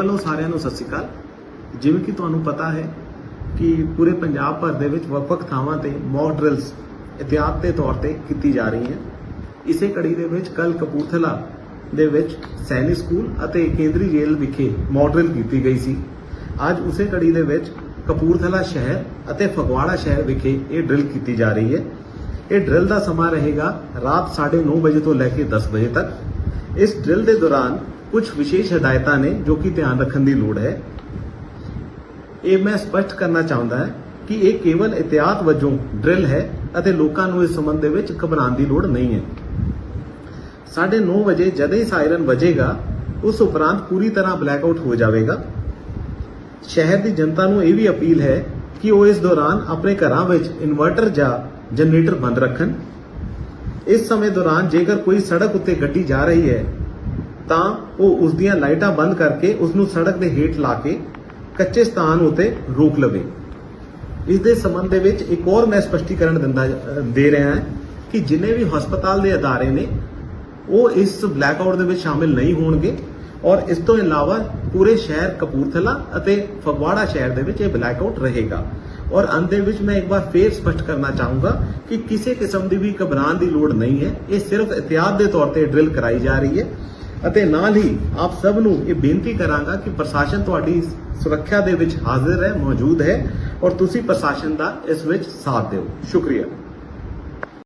ਵੱਲੋਂ ਸਾਰਿਆਂ ਨੂੰ ਸਤਿ ਸ਼੍ਰੀ ਅਕਾਲ। ਜਿਵੇਂ ਕਿ ਤੁਹਾਨੂੰ ਪਤਾ ਹੈ ਕਿ ਪੂਰੇ ਪੰਜਾਬ ਭਰ ਦੇ ਵਿੱਚ ਵੱਖ-ਵੱਖ ਥਾਵਾਂ ਤੇ ਮੌਕ ਡਰਿਲਸ ਇਤਿਆਤ ਦੇ ਤੌਰ ਤੇ ਕੀਤੀ ਜਾ ਰਹੀ ਹੈ ਇਸੇ ਕੜੀ ਦੇ ਵਿੱਚ ਕੱਲ ਕਪੂਰਥਲਾ ਦੇ ਵਿੱਚ ਸੈਨਿਕ ਸਕੂਲ ਅਤੇ ਕੇਂਦਰੀ ਜੇਲ੍ਹ ਵਿਖੇ ਮੌਕ ਡਰਿਲ ਕੀਤੀ ਗਈ ਸੀ। ਅੱਜ ਉਸੇ ਕੜੀ ਦੇ ਵਿੱਚ ਕਪੂਰਥਲਾ ਸ਼ਹਿਰ ਅਤੇ ਫਗਵਾੜਾ ਸ਼ਹਿਰ ਵਿਖੇ ਇਹ ਡਰਿਲ ਕੀਤੀ ਜਾ ਰਹੀ ਹੈ। ਇਹ ਡਰਿਲ ਦਾ ਸਮਾਂ ਰਹੇਗਾ ਰਾਤ 9:30 ਵਜੇ ਤੋਂ ਲੈ ਕੇ 10 ਵਜੇ ਤੱਕ। ਇਸ ਡਰਿਲ ਦੇ ਦੌਰਾਨ ਕੁਝ ਵਿਸ਼ੇਸ਼ ਹਦਾਇਤਾਂ ਨੇ ਜੋ ਕਿ ਧਿਆਨ ਰੱਖਣ ਦੀ ਲੋੜ ਹੈ। ਇਹ ਮੈਂ ਸਪਸ਼ਟ ਕਰਨਾ ਚਾਹੁੰਦਾ ਹਾਂ ਕਿ ਇਹ ਕੇਵਲ ਇਤਿਆਤ ਵਜੋਂ ਡਰਿਲ ਹੈ ਅਤੇ ਲੋਕਾਂ ਨੂੰ ਇਸ ਸੰਬੰਧ ਦੇ ਵਿੱਚ ਘਬਰਾਉਣ ਦੀ ਲੋੜ ਨਹੀਂ ਹੈ। 9:30 ਵਜੇ ਜਦ ਹੀ ਸਾਇਰਨ ਵੱਜੇਗਾ, ਉਸ ਉਪਰੰਤ ਪੂਰੀ ਤਰ੍ਹਾਂ ਬਲੈਕ ਬਲੈਕਆਊਟ ਹੋ ਜਾਵੇਗਾ। ਸ਼ਹਿਰ ਦੀ ਜਨਤਾ ਨੂੰ ਇਹ ਵੀ ਅਪੀਲ ਹੈ ਕਿ ਉਹ ਇਸ ਦੌਰਾਨ ਆਪਣੇ ਘਰਾਂ ਵਿੱਚ ਇਨਵਰਟਰ ਜਾਂ ਜਨਰੇਟਰ ਬੰਦ ਰੱਖਣ। ਇਸ ਸਮੇਂ ਦੌਰਾਨ ਜੇਕਰ ਕੋਈ ਸੜਕ ਉੱਤੇ ਗੱਡੀ ਜਾ ਰਹੀ ਹੈ ਤਾਂ ਉਹ ਉਸ ਦੀਆਂ ਲਾਈਟਾਂ ਬੰਦ ਕਰਕੇ ਉਸ ਨੂੰ ਸੜਕ ਦੇ ਹੇਠ ਲਾ ਕੇ ਕੱਚੇ ਸਥਾਨ ਉਤੇ ਰੋਕ ਲਵੇ। ਇਸ ਦੇ ਸੰਬੰਧ ਦੇ ਵਿੱਚ ਇੱਕ ਹੋਰ ਮੈਂ ਸਪਸ਼ਟੀਕਰਨ ਦਿੰਦਾ ਦੇ ਰਿਹਾ ਹਾਂ ਕਿ ਜਿੰਨੇ ਵੀ ਹਸਪਤਾਲ ਦੇ ਅਦਾਰੇ ਨੇ, ਉਹ ਇਸ ਬਲੈਕਆਊਟ ਦੇ ਵਿੱਚ ਸ਼ਾਮਿਲ ਨਹੀਂ ਹੋਣਗੇ ਔਰ ਇਸ ਤੋਂ ਇਲਾਵਾ ਪੂਰੇ ਸ਼ਹਿਰ ਕਪੂਰਥਲਾ ਅਤੇ ਫਗਵਾੜਾ ਸ਼ਹਿਰ ਦੇ ਵਿੱਚ ਇਹ ਬਲੈਕਆਊਟ ਰਹੇਗਾ। ਔਰ ਅੰਤ ਦੇ ਵਿੱਚ ਮੈਂ ਇੱਕ ਵਾਰ ਫੇਰ ਸਪਸ਼ਟ ਕਰਨਾ ਚਾਹੂੰਗਾ ਕਿ ਕਿਸੇ ਕਿਸਮ ਦੀ ਵੀ ਘਬਰਾਉਣ ਦੀ ਲੋੜ ਨਹੀਂ ਹੈ। ਇਹ ਸਿਰਫ ਇhtiyਾਤ ਦੇ ਤੌਰ ਤੇ ਡਰਿਲ ਕਰਾਈ ਜਾ ਰਹੀ ਹੈ। ਅਤੇ ਨਾਲ ਹੀ ਆਪ ਸਭ ਨੂੰ ਇਹ ਬੇਨਤੀ ਕਰਾਂਗਾ ਕਿ ਪ੍ਰਸ਼ਾਸਨ ਤੁਹਾਡੀ ਸੁਰੱਖਿਆ ਦੇ ਵਿੱਚ ਹਾਜ਼ਰ ਹੈ, ਮੌਜੂਦ ਹੈ ਔਰ ਤੁਸੀਂ ਪ੍ਰਸ਼ਾਸਨ ਦਾ ਇਸ ਵਿੱਚ ਸਾਥ ਦਿਓ। ਸ਼ੁਕਰੀਆ।